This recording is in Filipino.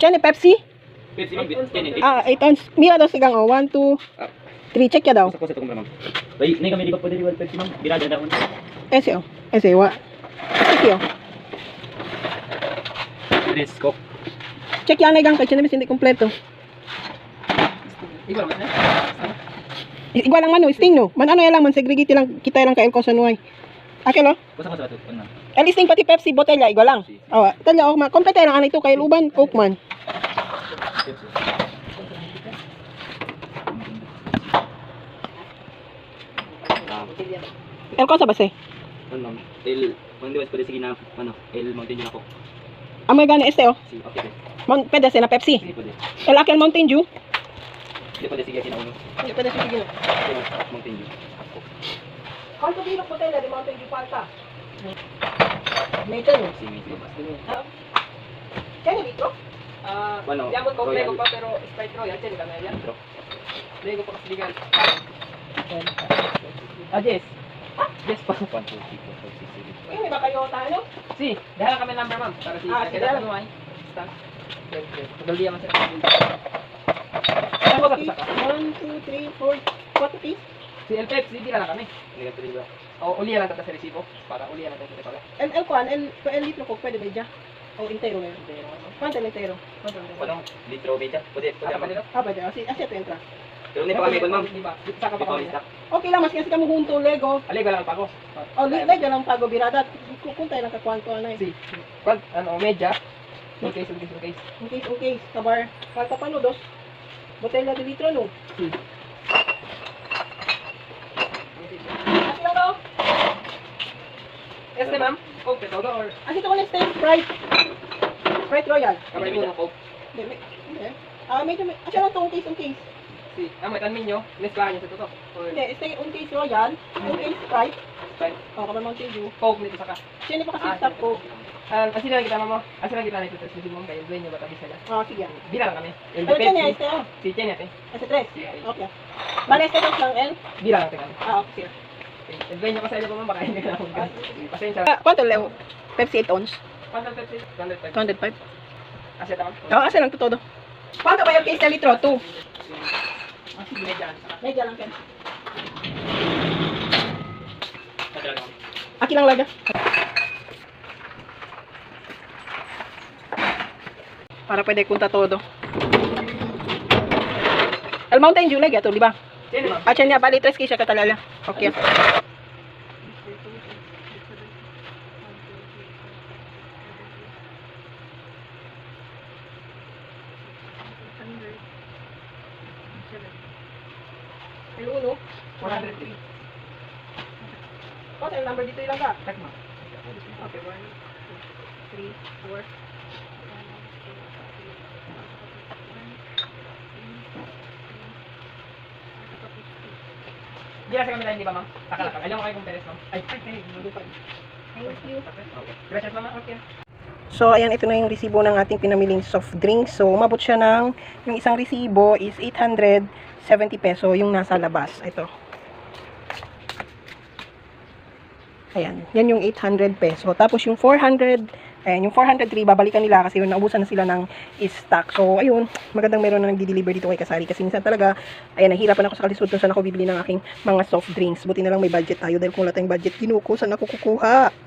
Chani Pepsi? Ma'am, yan eh. Ah, 8 ounce. Mira daw sigang oh. 1, 2, 3. Check ya daw. Sa ko sa tukong ma'am. Bay, nay kami di ba pwede diwal Pepsi ma'am? Birada una. Ese oh. Ese wa. Check yo. Tres coke. Check yan gang Chani hindi kompleto. Naman eh. Igual lang man no, sting no. Man ano yan lang man segregate lang kita lang kay ko sa nuay. Akin. Kusa ko sa bato. Ano? El sting pati Pepsi botelya igual lang. Oh, tala oh, ma kompleto lang ano ito kay uban Coke man. El ko sa base. ano? El, kung di ba pwede sige na, ano, El Mountain Dew ako. Amoy gani este oh. Si, okay. Mon pwede na Pepsi. Pwede. El akin Mountain Dew. Hindi pwede sige kinauno. Hindi pwede sige ma'am. Mountain Dew. Kanto bilog botelya di Mountain Dew palta. Meter. Kaya dito? Ah? Diamond Coke Royal. Lego pa pero Sprite Royal, yan kami yan. Intro. Lego pa kasligan. Ah, Jess. Jess pa. 1, 2, 3, 4, 5, 6, 7, Eh, may ba kayo tayo? Si, dahil kami number ma'am. Para si, Ah, sige. kaya ano ay. Sila. Ano ba sa ka? 1, 2, 3, 4, 4 piece. Si El Pepsi, di lang kami. Hindi ka pwede ba? O, ulihan lang tata sa resibo. Para ulihan lang tayo sa pala. El, el kuan, el, el litro ko, pwede ba dyan? O, intero meron. Quanto el intero? Anong litro media? Pwede, pwede Ano pa ma'am. nito? Ah, pwede. Asi, asi ito entra. Pero hindi pa kami ma'am. Ba? Saka Hindi pa kami kami. Okay lang, mas kasi kamo hunto Lego. Alego lang pa ako. O, Lego lang pago birada. Kukuntay lang ka kwanto anay. Si, pag, ano, medya. In case, in case, in case. In case, in case, kabar. Falta pa no, dos. Botella de litro no. Hmm. Asi lang daw. Este ma'am, Coke, todo or Asi ito ko na stay Sprite. Sprite Royal. kamay mo ng Coke. Hindi, may- hindi. Ah, medyo may, asi lang to, un case, un case. Si, amo, tanmin nyo, mesklahan nyo sa toto. Or, Hindi, stay, un case Royal, un case Sprite. Sprite. O, kabar Mountain Dew. Coke nito saka. Pa kasi Ah, stop ko? Ah, kasi lang kita mo, kasi lang kita nito sa si mo kayo, doon nyo batabis sila. Ah, sige. Bilang kami. Pero dyan niya, Pepsi, este, oh. si Chen natin. Este, tres. Okay. Bale, este dos lang, El. Bilang natin kami. Ah, okay. El doon nyo pasaya po mo, baka hindi na kung Pasensya. Ah, ¿Cuánto le Pepsi 8 ounce? Quantum Pepsi? 205. 205. Kasi tama. Oo, asa lang to todo. ¿Cuánto ba yung case na litro? 2. Medya. Medya lang, Ken. Sadala naman. Aki lang laga. Para pwede kunta todo. El Mountain Dew lagi ato, di ba? Ah, niya, bali, tres kisya katalala. Okay. Hello, no? 103. What number dito ilang ka? Check ma'am. Okay, 1, 2, 3, 4. Hindi kasi kami lang, di ba ma'am? Takalakal. Alam mo kayo kung peres ma'am? Ay, ay, ay, malupan. Thank you. Okay. Gracias ma'am. Okay. So, ayan, ito na yung resibo ng ating pinamiling soft drink. So, umabot siya ng, yung isang resibo is 870 peso yung nasa labas. Ito. Ayan, yan yung 800 peso. Tapos yung 400, ayan, yung 403, babalikan nila kasi naubusan na sila ng stock. So, ayun, magandang meron na nagdi-deliver dito kay Kasari. Kasi minsan talaga, ayan, nahihirapan ako sa kalisod kung saan ako bibili ng aking mga soft drinks. Buti na lang may budget tayo dahil kung wala tayong budget, kinuko, saan ako kukuha?